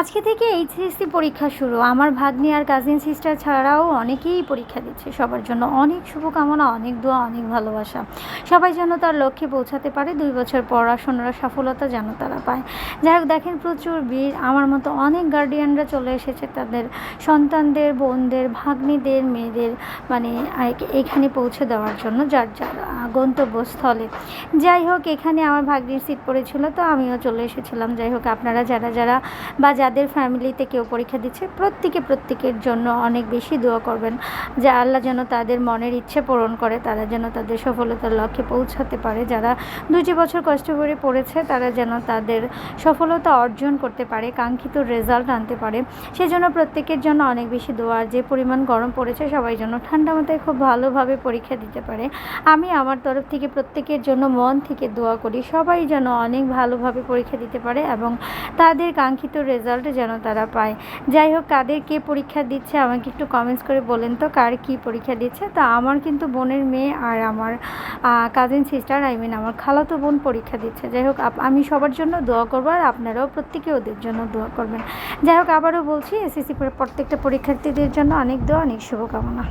আজকে থেকে এইচএসসি পরীক্ষা শুরু। আমার ভাগ্নি আর কাজিন সিস্টার ছাড়াও অনেকেই পরীক্ষা দিচ্ছে। সবার জন্য অনেক শুভকামনা, অনেক দোয়া, অনেক ভালোবাসা। সবাই যেন তার লক্ষ্যে পৌঁছাতে পারে। দুই বছর পড়াশোনার সফলতা যেন তারা পায়। যাই হোক, দেখেন প্রচুর ভিড়। আমার মতো অনেক গার্ডিয়ানরা চলে এসেছে তাদের সন্তানদের, বোনদের, ভাগ্নিদের, মেয়েদের মানে এখানে পৌঁছে দেওয়ার জন্য যার যার গন্তব্যস্থলে। যাই হোক, এখানে আমার ভাগ্নির সিট পড়েছিল, তো আমিও চলে এসেছিলাম। যাই হোক, আপনারা যারা যারা বা যাদের ফ্যামিলিতে কেউ পরীক্ষা দিচ্ছে, প্রত্যেকে প্রত্যেকের জন্য অনেক বেশি দোয়া করবেন। যে আল্লাহ যেন তাদের মনের ইচ্ছে পূরণ করে, তারা যেন তাদের সফলতার লক্ষ্যে পৌঁছাতে পারে। যারা দুটি বছর কষ্ট করে পড়েছে, তারা যেন তাদের সফলতা অর্জন করতে পারে, কাঙ্ক্ষিত রেজাল্ট আনতে পারে। সেজন্য প্রত্যেকের জন্য অনেক বেশি দোয়া, যে পরিমাণ গরম পড়েছে, সবাই যেন ঠান্ডা মাথায় খুব ভালোভাবে পরীক্ষা দিতে পারে। আমি আমার তরফ থেকে প্রত্যেকের জন্য মন থেকে দোয়া করি, সবাই যেন অনেক ভালোভাবে পরীক্ষা দিতে পারে এবং তাদের কাঙ্ক্ষিত রেজাল্ট যেন তারা পায়। যাই হোক, কাদের কে পরীক্ষা দিচ্ছে আমাকে একটু কমেন্টস করে বলেন তো, কার কি পরীক্ষা দিচ্ছে। তা আমার কিন্তু বোনের মেয়ে আর আমার কাজিন সিস্টার আই মিন আমার খালাতো বোন পরীক্ষা দিচ্ছে। যাই হোক আমি সবার জন্য দোয়া করব আর আপনারাও প্রত্যেকে ওদের জন্য দোয়া করবেন। যাই হোক, আবারও বলছি এসএসসি প্রত্যেকটা পরীক্ষার্থীদের জন্য অনেক দোয়া, অনেক শুভকামনা।